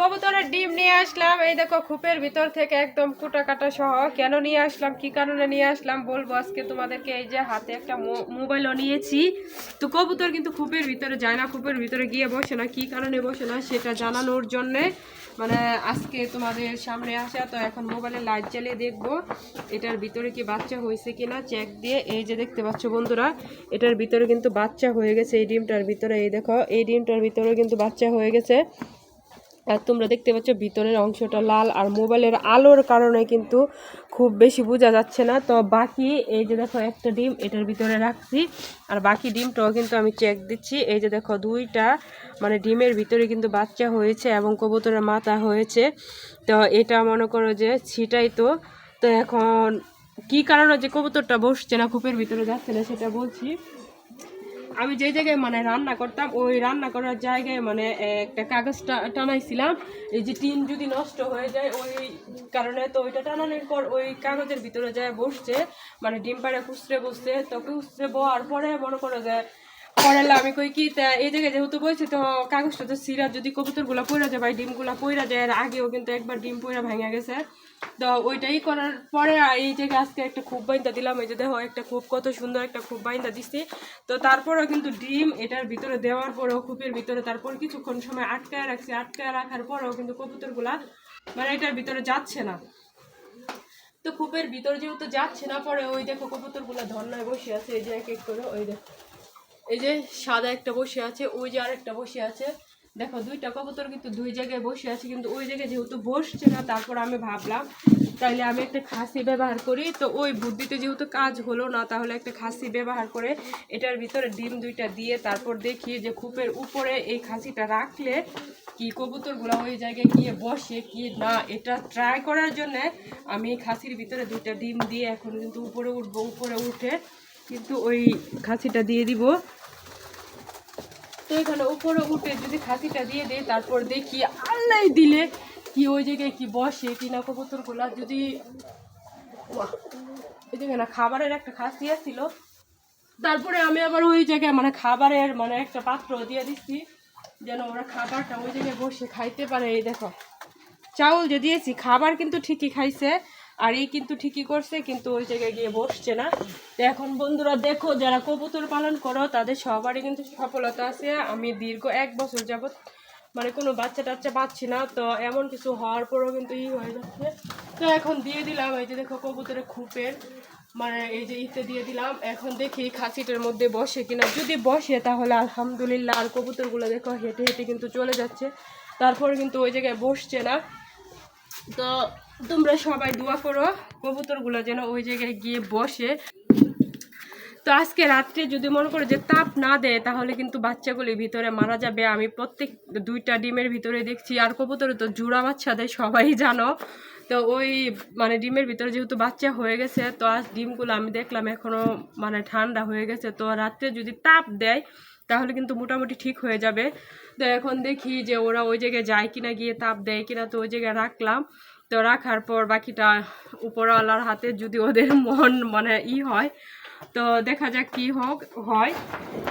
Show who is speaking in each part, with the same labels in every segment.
Speaker 1: কবুতরের ডিম নিয়ে আসলাম। এই দেখো খুপের ভিতর থেকে একদম কুটা কাটা সহ কেন নিয়ে আসলাম, কি কারণে নিয়ে আসলাম বলব আজকে তোমাদেরকে। এই যে হাতে একটা মোবাইলও নিয়েছি। তো কবুতর কিন্তু খুপের ভিতরে যায় না, খুপের ভিতরে গিয়ে বসে না, কি কারণে বসে না সেটা জানানোর জন্যে। মানে আজকে তোমাদের সামনে আসা, তো এখন মোবাইলে লাইট জ্বালিয়ে দেখব, এটার ভিতরে কি বাচ্চা হয়েছে কিনা চেক দিয়ে। এই যে দেখতে পাচ্ছ বন্ধুরা, এটার ভিতরে কিন্তু বাচ্চা হয়ে গেছে এই ডিমটার ভিতরে, এই দেখো, এই ডিমটার ভিতরে কিন্তু বাচ্চা হয়ে গেছে। তোমরা দেখতে পাচ্ছ ভিতরের অংশটা লাল আর মোবাইলের আলোর কারণে কিন্তু খুব বেশি বোঝা যাচ্ছে না। তো বাকি এই যে দেখো একটা ডিম, এটার ভিতরে রাখছি। আর বাকি ডিমটাও কিন্তু আমি চেক দিচ্ছি। এই যে দেখো দুইটা মানে ডিমের ভিতরে কিন্তু বাচ্চা হয়েছে এবং কবুতরের মাথা হয়েছে। তো এটা মনে করো যে ছিটাই তো। তো এখন কি কারণে যে কবুতরটা বসছে না কূপের ভিতরে যাচ্ছে না সেটা বলছি। আমি যে জায়গায় মানে রান্না করতাম, ওই রান্না করার জায়গায় মানে একটা কাগজ টানাইছিলাম। এই যে টিন যদি নষ্ট হয়ে যায়, ওই কারণে তো ওইটা টানানোর পর ওই কাগজের ভিতরে যায় বসছে মানে ডিম পাড়ে খুচরে বসছে, তো খুচরে বোয়ার পরে মনে করে যে পরে আমি কই কি এই জায়গায় যেহেতু তো কাগজটা তো সিরা যদি যায় যায় আর আগেও কিন্তু একবার ডিম ভেঙে গেছে। তো ওইটাই করার পরে এই জায়গায় আজকে একটা খুব বাইন্দা দিলাম। এই যে দেখো, একটা খুব কত সুন্দর একটা খুব বাইন্দা তো কিন্তু ডিম এটার ভিতরে দেওয়ার পরেও, খুপের ভিতরে তারপর কিছুক্ষণ সময় আটকায় রাখছি। আটকায় রাখার পরেও কিন্তু কবুতরগুলা মানে এটার ভিতরে যাচ্ছে না। তো কূপের ভিতরে যেহেতু যাচ্ছে না, পরে ওই দেখো কবুতরগুলো ধর্নায় বসে আছে। এই যে এক এক করে, ওই দেখো। এই যে সাদা একটা বসে আছে, ওই যে আরেকটা বসে আছে। দেখো, দুইটা কবুতর কিন্তু দুই জায়গায় বসে আছে, কিন্তু ওই জায়গায় যেহেতু বসছে না, তারপর আমি ভাবলাম, তাইলে আমি একটা খাসি ব্যবহার করি। তো ওই বুদ্ধিতে যেহেতু কাজ হলো না, তাহলে একটা খাসি ব্যবহার করে এটার ভিতরে ডিম দুইটা দিয়ে তারপর দেখি যে কূপের উপরে এই খাসিটা রাখলে কি কবুতরগুলো ওই জায়গায় গিয়ে বসে কি না, এটা ট্রাই করার জন্য আমি খাসির ভিতরে দুইটা ডিম দিয়ে এখন কিন্তু উপরে উঠবো, উপরে উঠে কিন্তু ওই খাসিটা দিয়ে দিব। তো এখানে উপরে উঠে যদি খাসিটা দিয়ে দেয়, তারপর দেখি আল্লাহ দিলে কি ওই জায়গায় কি বসে কি না কবুতরগুলা যদি এই জায়গায় না, খাবারের একটা খাসি ছিল তারপরে আমি আবার ওই জায়গায় মানে খাবারের মানে একটা পাত্র দিয়ে দিচ্ছি, যেন ওরা খাবারটা ওই জায়গায় বসে খাইতে পারে। এই দেখো, চাউল যে দিয়েছি, খাবার কিন্তু ঠিকই খাইছে আর এই কিন্তু ঠিকই করছে, কিন্তু ওই জায়গায় গিয়ে বসছে না। তো এখন বন্ধুরা দেখো, যারা কবুতর পালন করো, তাদের সবারই কিন্তু সফলতা আছে। আমি দীর্ঘ এক বছর যাবত মানে কোনো বাচ্চা টাচ্চা পাচ্ছি না, তো এমন কিছু হওয়ার পরেও কিন্তু ই হয়ে যাচ্ছে। তো এখন দিয়ে দিলাম এই যে দেখো কবুতরের খুপের মানে এই যে ইতে দিয়ে দিলাম। এখন দেখি খাসিটার মধ্যে বসে কিনা। যদি বসে তাহলে আলহামদুলিল্লাহ আর কবুতরগুলো দেখো হেঁটে হেঁটে কিন্তু চলে যাচ্ছে। তারপরে কিন্তু ওই জায়গায় বসছে না। তো তোমরা সবাই দোয়া করো, কবুতরগুলো যেন ওই জায়গায় গিয়ে বসে। তো আজকে রাত্রে যদি মনে করো যে তাপ না দেয়, তাহলে কিন্তু বাচ্চাগুলি ভিতরে মারা যাবে। আমি প্রত্যেক দুইটা ডিমের ভিতরে দেখছি, আর কবুতরে তো জোড়া বাচ্চা দেয়, সবাই জানো। তো ওই মানে ডিমের ভিতরে যেহেতু বাচ্চা হয়ে গেছে, তো আজ ডিমগুলো আমি দেখলাম এখনও মানে ঠান্ডা হয়ে গেছে। তো রাত্রে যদি তাপ দেয়, তাহলে কিন্তু মোটামুটি ঠিক হয়ে যাবে। তো এখন দেখি যে ওরা ওই জায়গায় যায় কিনা, গিয়ে তাপ দেয় কিনা, তো ওই জায়গায় রাখলাম। তো রাখার পর বাকিটা উপরওয়ালার হাতে যদি ওদের মন মানে ই হয়, তো দেখা যাক কি হোক, হয়।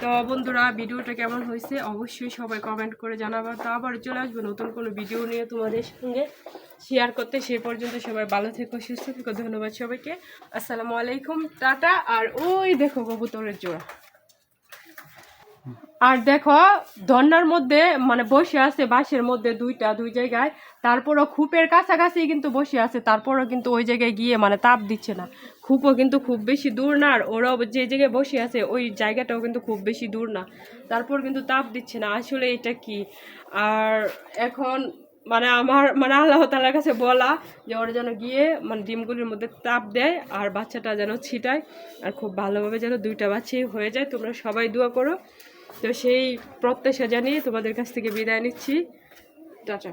Speaker 1: তো বন্ধুরা, ভিডিওটা কেমন হয়েছে অবশ্যই সবাই কমেন্ট করে জানাব। তো আবার চলে আসব নতুন কোনো ভিডিও নিয়ে তোমাদের সঙ্গে। শেয়ার করতে সে পর্যন্ত সবাই ভালো থেকো, সুস্থ থেকো। ধন্যবাদ সবাইকে। আসসালামু আলাইকুম, টাটা। আর ওই দেখো কবুতরের জোড়া। আর দেখো ধন্যার মধ্যে মানে বসে আছে, বাঁশের মধ্যে দুইটা, দুই জায়গায়। তারপরও খুপের কাছাকাছি কিন্তু বসে আছে, তারপরও কিন্তু ওই জায়গায় গিয়ে মানে তাপ দিচ্ছে না। খুপও কিন্তু খুব বেশি দূর না, আর ওরাও যে জায়গায় বসে আছে, ওই জায়গাটাও কিন্তু খুব বেশি দূর না। তারপর কিন্তু তাপ দিচ্ছে না, আসলে এটা কি? আর এখন মানে আমার মানে আল্লাহ তালার কাছে বলা যে ওরা যেন গিয়ে মানে ডিমগুলির মধ্যে তাপ দেয় আর বাচ্চাটা যেন ছিটায়, আর খুব ভালোভাবে যেন দুইটা বাচ্চাই হয়ে যায়। তোমরা সবাই দোয়া করো। তো সেই প্রত্যাশা জানিয়ে তোমাদের কাছ থেকে বিদায় নিচ্ছি। টাটা।